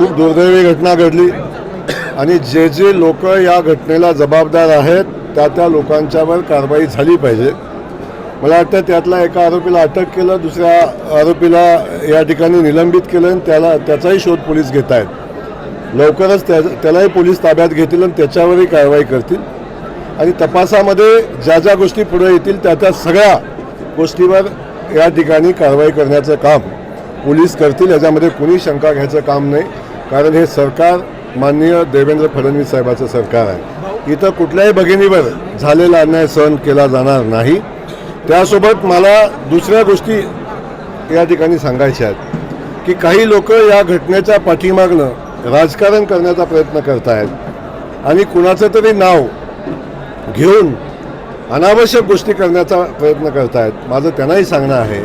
खूप दुर्दैवी घटना घडली. आणि जे जे लोक या घटनेला जबाबदार आहेत त्या त्या लोकांच्यावर कारवाई झाली पाहिजे. मला वाटतं त्यातला एका आरोपीला अटक केलं दुसऱ्या आरोपीला या ठिकाणी निलंबित केलं आणि त्याला त्याचाही शोध पोलीस घेत आहेत. लवकरच त्या त्यालाही पोलीस ताब्यात घेतील आणि त्याच्यावरही कारवाई करतील. आणि तपासामध्ये ज्या ज्या गोष्टी पुढे येतील त्या त्या सगळ्या गोष्टीवर या ठिकाणी कारवाई करण्याचं काम पोलीस करतील. याच्यामध्ये कुणी शंका घ्यायचं काम नाही. कारण हे सरकार माननीय देवेंद्र फडणवीस साहेबाचं सरकार आहे. इथं कुठल्याही भगिनीवर झालेला अन्याय सहन केला जाणार नाही. त्यासोबत मला दुसऱ्या गोष्टी या ठिकाणी सांगायच्या आहेत की काही लोक या घटनेच्या पाठीमागनं राजकारण करण्याचा प्रयत्न करत आहेत आणि कुणाचं तरी नाव घेऊन अनावश्यक गोष्टी करण्याचा प्रयत्न करत आहेत माझं त्यांनाही सांगणं आहे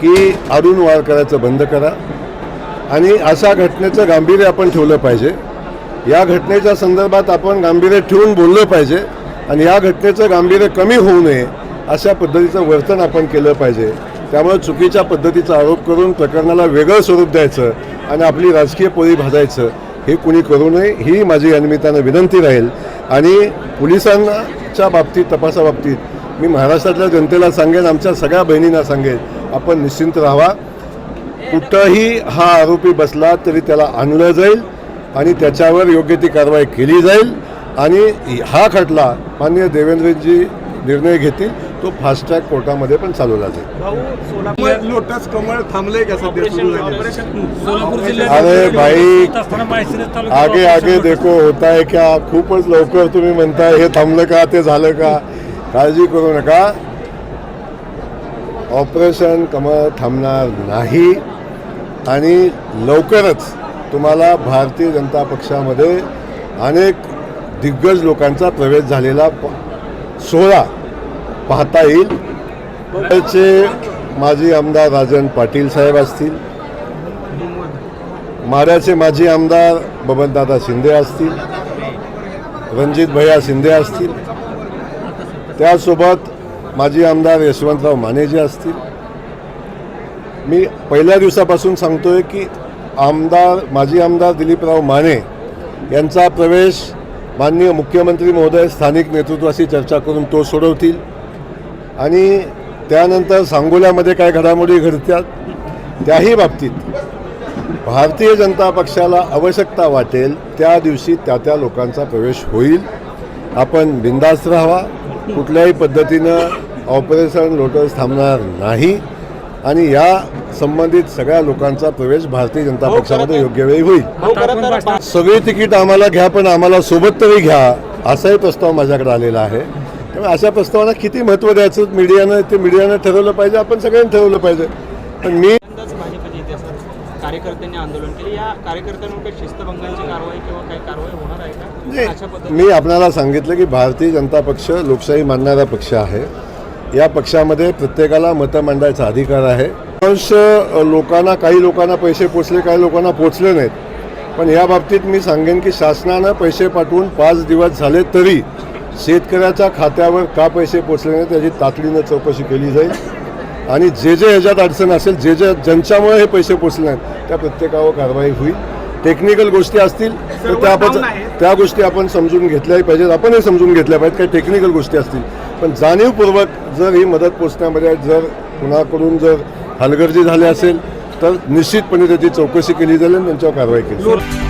की अरुण वार करायचं बंद करा. आणि अशा घटनेचं गांभीर्य आपण ठेवलं पाहिजे. या घटनेच्या संदर्भात आपण गांभीर्य ठेवून बोललं पाहिजे आणि या घटनेचं गांभीर्य कमी होऊ नये अशा पद्धतीचं वर्तन आपण केलं पाहिजे. त्यामुळे चुकीच्या पद्धतीचा आरोप करून प्रकरणाला वेगळं स्वरूप द्यायचं आणि आपली राजकीय पोळी भाजायचं हे कुणी करू नये ही माझी या निमित्तानं विनंती राहील. आणि पोलिसांच्या बाबतीत तपासाबाबतीत मी महाराष्ट्रातल्या जनतेला सांगेन आमच्या सगळ्या बहिणींना सांगेन आपण निश्चिंत राहावा. कुठंही हा आरोपी बसला तरी त्याला आणलं जाईल आणि त्याच्यावर योग्य ती कारवाई केली जाईल. आणि हा खटला माननीय देवेंद्रजी निर्णय घेतील तो फास्ट ट्रॅक कोर्टामध्ये पण चालवला जाईल. भाऊ सोलापूर कमळ लोटस कमळ थांबले का अरे भाई, आगे आगे देखो होता. है क्या? खूपच लवकर तुम्ही म्हणताय हे थांबलं का ते झालं का? काळजी करू नका. ऑपरेशन कमळ थांबणार नाही. आणि लवकरच तुम्हाला भारतीय जनता पक्षामध्ये अनेक दिग्गज लोकांचा प्रवेश झालेला प- सोहळा पाहता येईल. त्याचे माजी आमदार राजन पाटील साहेब असतील. माऱ्याचे माजी आमदार बबनदादा शिंदे असतील. रणजित भैया शिंदे असतील. त्यासोबत माजी आमदार यशवंतराव मानेजी असतील. मी पहिल्या दिवसापासून सांगतोय की आमदार माजी आमदार दिलीपराव माने यांचा प्रवेश माननीय मुख्यमंत्री महोदय स्थानिक नेतृत्वाशी चर्चा करून तो सोडवतील. आणि त्यानंतर सांगोल्यामध्ये काय घडामोडी घडतात त्याही बाबतीत भारतीय जनता पक्षाला आवश्यकता वाटेल त्या दिवशी त्या त्या लोकांचा प्रवेश होईल. आपण बिंदास्त राहावा. कुठल्याही पद्धतीनं ऑपरेशन लोटस थांबणार नाही. आणि या संबंधित सगळ्या लोकांचा प्रवेश भारतीय जनता पक्षामध्ये योग्य वेळी होईल. बा- सगळी तिकीट आम्हाला घ्या पण आम्हाला सोबत तरी घ्या असाही प्रस्ताव माझ्याकडे आलेला आहे. त्यामुळे अशा प्रस्तावाला किती महत्त्व द्यायचं? मीडियानं ते मीडियानं ठरवलं पाहिजे आपण सगळ्यांनी ठरवलं पाहिजे. पण मी कार्यकर्त्यांनी आंदोलन केले. या कार्यकर्त्यांवर काही शिस्तभंगाची कारवाई किंवा काही कारवाई होणार आहे का? अशा पद्धतीने मी आपल्याला सांगितलं की भारतीय जनता पक्ष लोकशाही मानणारा पक्ष आहे. या पक्षामध्ये प्रत्येकाला मतं मांडायचा अधिकार आहे. बहुतांश लोकांना काही लोकांना पैसे पोचले काही लोकांना पोचले नाहीत. पण या बाबतीत मी सांगेन की शासनानं पैसे पाठवून पाच दिवस झाले तरी शेतकऱ्याच्या खात्यावर का पैसे पोचले नाहीत त्याची तातडीनं चौकशी केली जाईल. आणि जे जे ह्याच्यात अडचण असेल जे जे ज्यांच्यामुळे हे पैसे पोचले नाहीत त्या प्रत्येकावर कारवाई होईल. टेक्निकल गोष्टी असतील तर त्या आपण त्या गोष्टी आपण समजून घेतल्याही पाहिजेत. आपणही समजून घेतल्या पाहिजेत. काही टेक्निकल गोष्टी असतील. पण जाणीवपूर्वक जर ही मदत पोचण्यामध्ये जर कुणाकडून जर हलगर्जी झाली असेल तर निश्चितपणे त्याची चौकशी केली जाईल आणि त्यांच्यावर कारवाई केली जाईल.